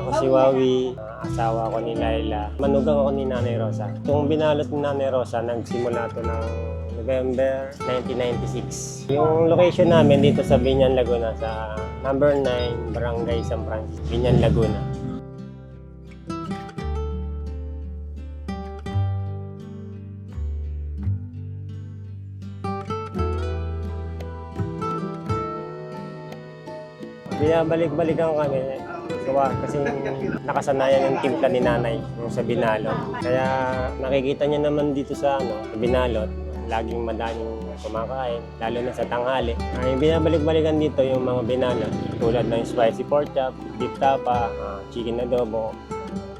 Ako si Wawi, asawa ko ni Laila. Manugang ako ni Nanay Rosa. Itong binalot ni Nanay Rosa, nagsimula to ng November 1996. Yung location namin dito sa Binyan, Laguna, sa number 9, Barangay San Francisco, Binyan, Laguna. Binabalik-balikan kami. Gawa kasi nakasanayan yung timpla ni nanay yung sa Binalot. Kaya nakikita niya naman dito sa ano, sa Binalot, laging madaming kumakain, lalo na sa tanghali. Ay binabalik-balikan dito yung mga binalot, tulad ng spicy pork chop, beef tapa, ah, chicken adobo,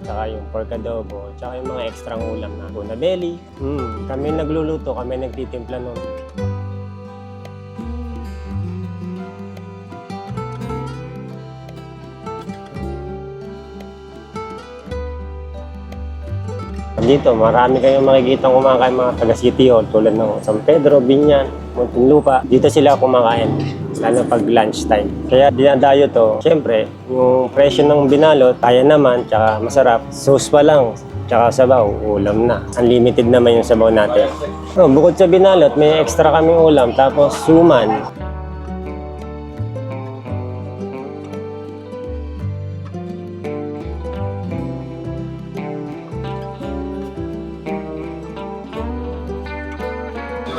tsaka yung pork adobo, tsaka yung mga extra ulam na tuna belly. Mm, kami nagluluto, kami nagtitimpla nun. Dito, marami kayong makikita kumakain mga taga City Hall tulad ng San Pedro, Binyan, Muntinlupa. Dito sila kumakain, lalo pag lunchtime. Kaya dinadayo to, syempre, yung presyo ng binalot, kaya naman, tsaka masarap. Sauce pa lang, tsaka sabaw, ulam na. Unlimited naman yung sabaw natin. Oh, bukod sa binalot, may extra kaming ulam, tapos suman.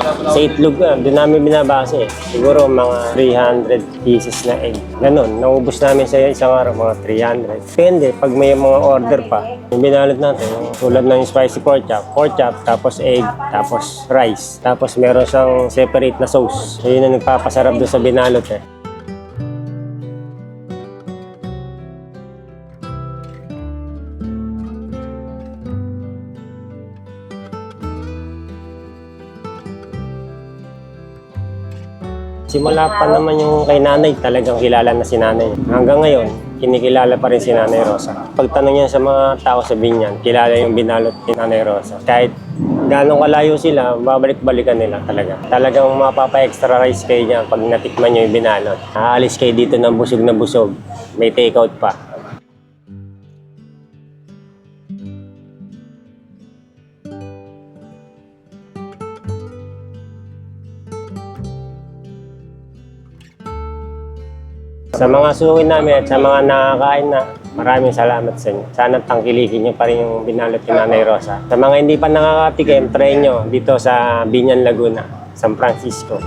Sa itlog na, doon namin binabase. Siguro mga 300 pieces na egg. Ganon, naubos namin sa isang araw, mga 300. Depende, pag may mga order pa, yung binalot natin, tulad ng spicy pork chop, pork chop, tapos egg, tapos rice. Tapos meron siyang separate na sauce. So yun ang nagpapasarap doon sa binalot eh. Simula pa naman yung kay nanay, talagang kilala na si nanay. Hanggang ngayon, kinikilala pa rin si Nanay Rosa. Pagtanong niya sa mga tao sa Binyan, kilala yung binalot ni Nanay Rosa. Kahit gano'ng kalayo sila, babalik-balikan nila talaga. Talagang mapapa-extra rice kayo niya pag natikman niyo yung binalot. Aalis kayo dito ng busog na busog. May take-out pa. Sa mga suki namin at sa mga nakakain na, maraming salamat sa inyo. Sana tangkilikin nyo pa rin yung binalot ni Nanay Rosa. Sa mga hindi pa nakakatikim, try nyo dito sa Binyan, Laguna, San Francisco.